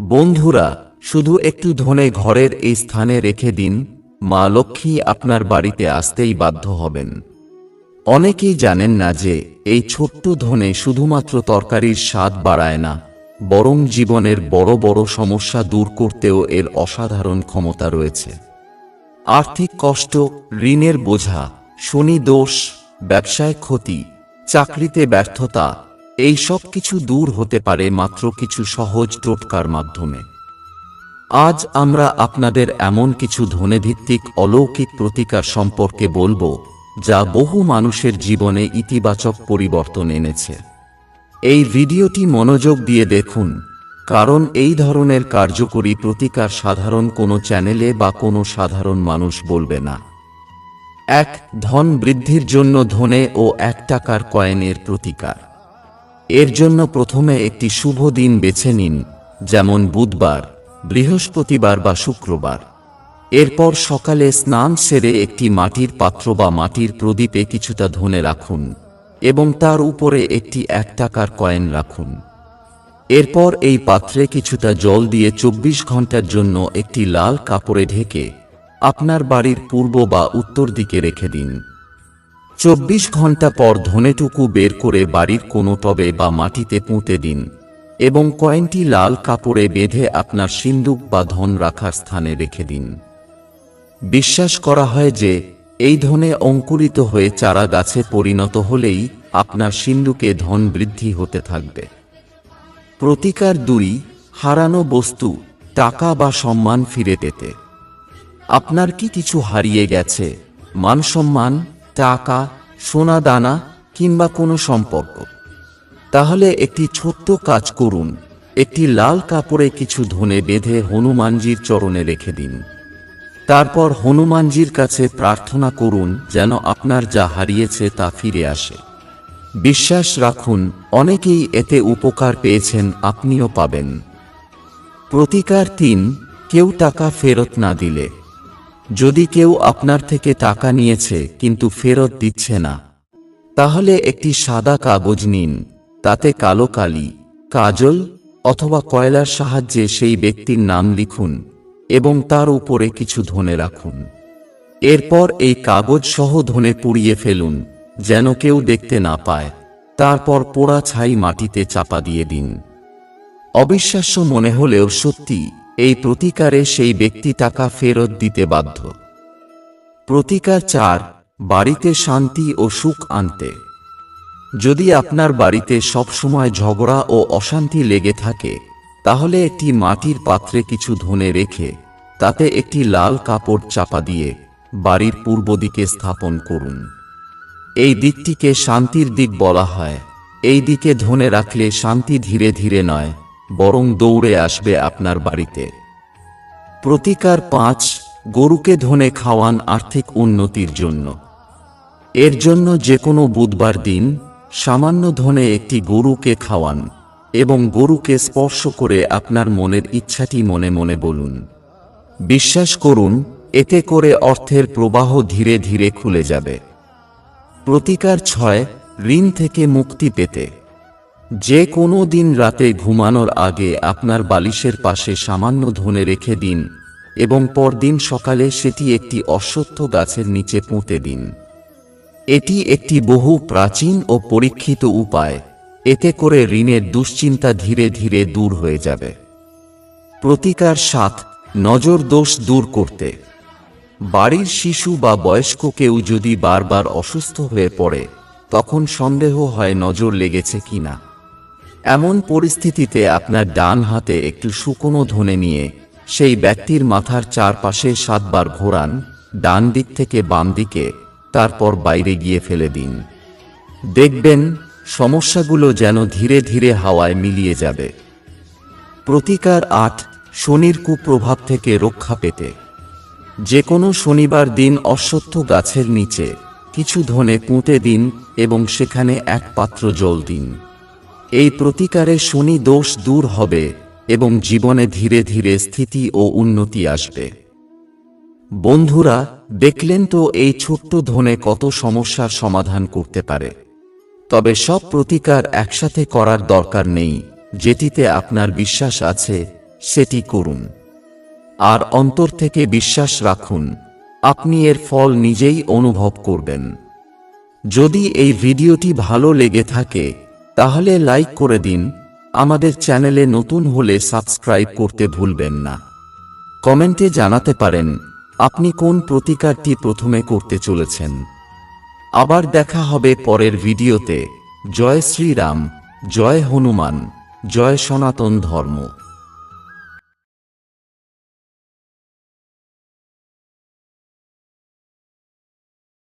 বন্ধুরা, শুধু একটু ধনে ঘরের এই স্থানে রেখে দিন, মা লক্ষ্মী আপনার বাড়িতে আসতেই বাধ্য হবেন। অনেকেই জানেন না যে, এই ছোট্ট ধনে শুধুমাত্র তরকারির স্বাদ বাড়ায় না, বরং জীবনের বড় বড় সমস্যা দূর করতেও এর অসাধারণ ক্ষমতা রয়েছে। আর্থিক কষ্ট, ঋণের বোঝা, শনি দোষ, ব্যবসায় ক্ষতি, চাকরিতে ব্যর্থতা এই সব কিছু দূর হতে পারে মাত্র কিছু সহজ টোটকার মাধ্যমে। আজ আমরা আপনাদের এমন কিছু ধনেভিত্তিক অলৌকিক প্রতিকার সম্পর্কে বলব, যা বহু মানুষের জীবনে ইতিবাচক পরিবর্তন এনেছে। এই ভিডিওটি মনোযোগ দিয়ে দেখুন, কারণ এই ধরনের কার্যকরী প্রতিকার সাধারণ কোনো চ্যানেলে বা কোনো সাধারণ মানুষ বলবে না। এক, ধন বৃদ্ধির জন্য ধনে ও এক টাকার কয়েনের প্রতিকার। এর জন্য প্রথমে একটি শুভ দিন বেছে নিন, যেমন বুধবার, বৃহস্পতিবার বা শুক্রবার। এরপর সকালে স্নান সেরে একটি মাটির পাত্র বা মাটির প্রদীপে কিছুটা ধনে রাখুন এবং তার উপরে একটি এক টাকার কয়েন রাখুন। এরপর এই পাত্রে কিছুটা জল দিয়ে চব্বিশ ঘণ্টার জন্য একটি লাল কাপড়ে ঢেকে আপনার বাড়ির পূর্ব বা উত্তর দিকে রেখে দিন। চব্বিশ ঘণ্টা পর ধনেটুকু বের করে বাড়ির কোনো টবে বা মাটিতে পুঁতে দিন, এবং কয়েনটি লাল কাপড়ে বেঁধে আপনার সিন্দুক বা ধন রাখার স্থানে রেখে দিন। বিশ্বাস করা হয় যে, এই ধনে অঙ্কুরিত হয়ে চারা গাছে পরিণত হলেই আপনার সিন্ধুকে ধন বৃদ্ধি হতে থাকবে। প্রতিকার দুই, হারানো বস্তু, টাকা বা সম্মান ফিরে পেতে। আপনার কি কিছু হারিয়ে গেছে? মান সম্মান টাকা সোনা দানা কিংবা কোনো সম্পর্ক। তাহলে একটি ছোট্ট কাজ করুন, একটি লাল কাপড়ে কিছু ধনে বেঁধে হনুমানজির চরণে রেখে দিন। তারপর হনুমানজির কাছে প্রার্থনা করুন যেন আপনার যা হারিয়েছে তা ফিরে আসে। বিশ্বাস রাখুন, অনেকেই এতে উপকার পেয়েছেন, আপনিও পাবেন। প্রতিকার তিন, কেউ টাকা ফেরত না দিলে। যদি কেউ আপনার থেকে টাকা নিয়েছে, কিন্তু ফেরত দিচ্ছে না। তাহলে একটি সাদা কাগজ নিন, তাতে কালো কালি, কাজল, অথবা কয়লার সাহায্যে সেই ব্যক্তির নাম লিখুন, এবং তার উপরে কিছু ধনে রাখুন। এরপর এই কাগজ সহ ধনে পুড়িয়ে ফেলুন, যেন কেউ দেখতে না পায়। তারপর পোড়া ছাই মাটিতে চাপা দিয়ে দিন। অবিশ্বাস্য মনে হলেও সত্যি এই প্রতিকারে সেই ব্যক্তি টাকা ফেরত দিতে বাধ্য। প্রতিকার চার, বাড়িতে শান্তি ও সুখ আনতে। যদি আপনার বাড়িতে সবসময় ঝগড়া ও অশান্তি লেগে থাকে, তাহলে একটি মাটির পাত্রে কিছু ধনে রেখে, তাতে একটি লাল কাপড় চাপা দিয়ে বাড়ির পূর্ব দিকে স্থাপন করুন। এই দিকটিকে শান্তির দিক বলা হয়। এই দিকে ধনে রাখলে শান্তি ধীরে ধীরে নয়। বরং দৌড়ে আসবে আপনার বাড়িতে। প্রতিকার পাঁচ, গরুকে ধনে খাওয়ান আর্থিক উন্নতির জন্য। এর জন্য যে কোনো বুধবার দিন সামান্য ধনে একটি গরুকে খাওয়ান এবং গরুকে স্পর্শ করে আপনার মনের ইচ্ছাটি মনে মনে বলুন। বিশ্বাস করুন, এতে করে অর্থের প্রবাহ ধীরে ধীরে খুলে যাবে। প্রতিকার ছয়, ঋণ থেকে মুক্তি পেতে। যে কোনো দিন রাতে ঘুমানোর আগে আপনার বালিশের পাশে সামান্য ধনে রেখে দিন, এবং পরদিন সকালে সেটি একটি অশ্বত্থ গাছের নিচে পুঁতে দিন। এটি একটি বহু প্রাচীন ও পরীক্ষিত উপায়, এতে করে ঋণের দুশ্চিন্তা ধীরে ধীরে দূর হয়ে যাবে। প্রতিকার সাত, নজর দোষ দূর করতে। বাড়ির শিশু বা বয়স্ক কেউ যদি বারবার অসুস্থ হয়ে পড়ে, তখন সন্দেহ হয় নজর লেগেছে কিনা। এমন পরিস্থিতিতে আপনার ডান হাতে একটু শুকনো ধনে নিয়ে সেই ব্যক্তির মাথার চারপাশে সাতবার ঘোরান, ডান দিক থেকে বাম দিকে, তারপর বাইরে গিয়ে ফেলে দিন। দেখবেন, সমস্যাগুলো যেন ধীরে ধীরে হাওয়ায় মিলিয়ে যাবে। প্রতিকার আট, শনির কুপ্রভাব থেকে রক্ষা পেতে। যে কোনো শনিবার দিন অশ্বত্থ গাছের নিচে কিছু ধনে পুঁতে দিন এবং সেখানে এক পাত্র জল দিন। এই প্রতিকারে শনি দোষ দূর হবে এবং জীবনে ধীরে ধীরে স্থিতি ও উন্নতি আসবে। বন্ধুরা, দেখলেন তো এই ছোট্ট ধনে কত সমস্যার সমাধান করতে পারে। তবে সব প্রতিকার একসাথে করার দরকার নেই, যেটিতে আপনার বিশ্বাস আছে, সেটি করুন। আর অন্তর থেকে বিশ্বাস রাখুন, আপনি এর ফল নিজেই অনুভব করবেন। যদি এই ভিডিওটি ভালো লেগে থাকে তাহলে লাইক করে দিন। আমাদের চ্যানেলে নতুন হলে সাবস্ক্রাইব করতে ভুলবেন না। কমেন্টে জানাতে পারেন, আপনি কোন প্রতিকারটি প্রথমে করতে চলেছেন। আবার দেখা হবে পরের ভিডিওতে। জয় শ্রীরাম, জয় হনুমান, জয় সনাতন ধর্ম।